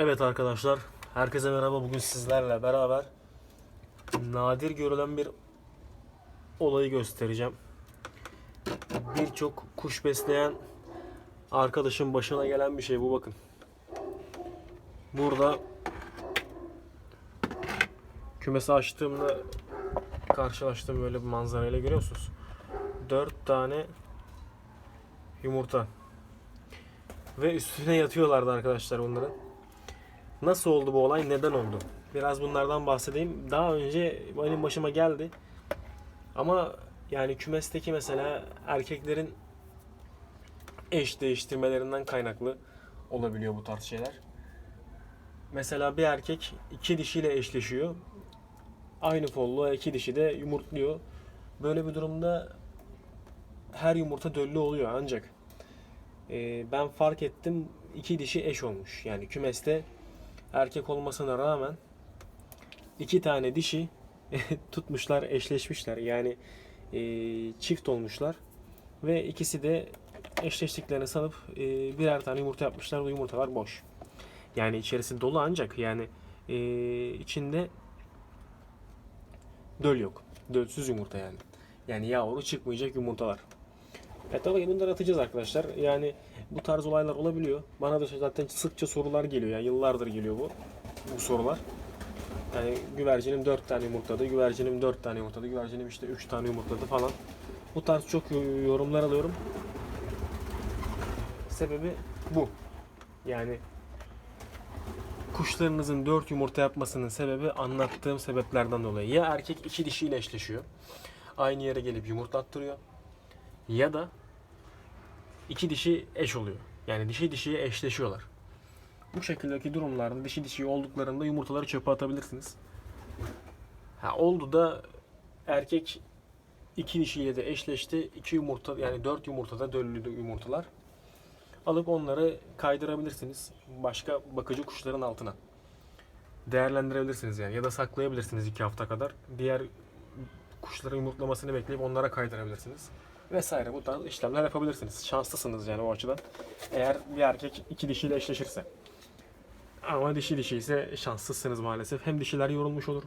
Evet arkadaşlar, herkese merhaba. Bugün sizlerle beraber nadir görülen bir olayı göstereceğim. Birçok kuş besleyen arkadaşın başına gelen bir şey bu bakın. Burada kümesi açtığımda karşılaştığım böyle bir manzarayla görüyor musunuz? 4 tane yumurta. Ve üstüne yatıyorlardı arkadaşlar bunların. Nasıl oldu bu olay? Neden oldu? Biraz bunlardan bahsedeyim. Daha önce benim başıma geldi. Ama yani kümesteki mesela erkeklerin eş değiştirmelerinden kaynaklı olabiliyor bu tarz şeyler. Mesela bir erkek iki dişiyle eşleşiyor. Aynı folluğa iki dişi de yumurtluyor. Böyle bir durumda her yumurta döllü oluyor ancak e, ben fark ettim iki dişi eş olmuş. Yani kümeste erkek olmasına rağmen iki tane dişi tutmuşlar, eşleşmişler. Yani e, çift olmuşlar ve ikisi de eşleştiklerini sanıp e, birer tane yumurta yapmışlar. Bu yumurtalar boş. Yani içerisi dolu ancak yani e, içinde döl yok. Dölsüz yumurta yani. Yani yavru çıkmayacak yumurtalar. Tabii bunları atacağız arkadaşlar. Yani bu tarz olaylar olabiliyor. Bana da zaten sıkça sorular geliyor. Yani yıllardır geliyor bu bu sorular. Yani güvercinim 4 tane yumurtladı, güvercinim 4 tane yumurtladı, güvercinim işte 3 tane yumurtladı falan. Bu tarz çok yo- yorumlar alıyorum. Sebebi bu. Yani kuşlarınızın 4 yumurta yapmasının sebebi anlattığım sebeplerden dolayı. Ya erkek iki dişiyle eşleşiyor. Aynı yere gelip yumurtlattırıyor. Ya da iki dişi eş oluyor. Yani dişi dişiye eşleşiyorlar. Bu şekildeki durumlarda dişi dişi olduklarında yumurtaları çöpe atabilirsiniz. Ha oldu da erkek iki dişiyle de eşleşti. iki yumurta yani dört yumurtada döllü yumurtalar. Alıp onları kaydırabilirsiniz başka bakıcı kuşların altına. Değerlendirebilirsiniz yani ya da saklayabilirsiniz iki hafta kadar. Diğer kuşların yumurtlamasını bekleyip onlara kaydırabilirsiniz. Vesaire bu tarz işlemler yapabilirsiniz. Şanslısınız yani o açıdan. Eğer bir erkek iki dişiyle eşleşirse. Ama dişi dişi ise şanssızsınız maalesef. Hem dişiler yorulmuş olur.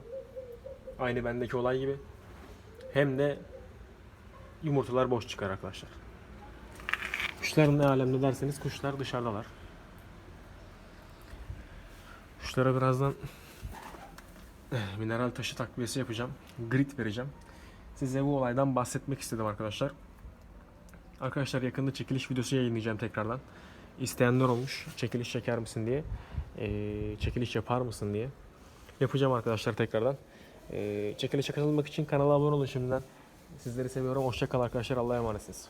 Aynı bendeki olay gibi. Hem de yumurtalar boş çıkar arkadaşlar. Kuşların ne alemde derseniz kuşlar dışarıdalar. Kuşlara birazdan mineral taşı takviyesi yapacağım. Grit vereceğim. Size bu olaydan bahsetmek istedim arkadaşlar. Arkadaşlar yakında çekiliş videosu yayınlayacağım tekrardan. İsteyenler olmuş. Çekiliş çeker misin diye. Ee, çekiliş yapar mısın diye. Yapacağım arkadaşlar tekrardan. Ee, çekilişe katılmak için kanala abone olun şimdiden. Sizleri seviyorum. Hoşça kal arkadaşlar. Allah'a emanetsiniz.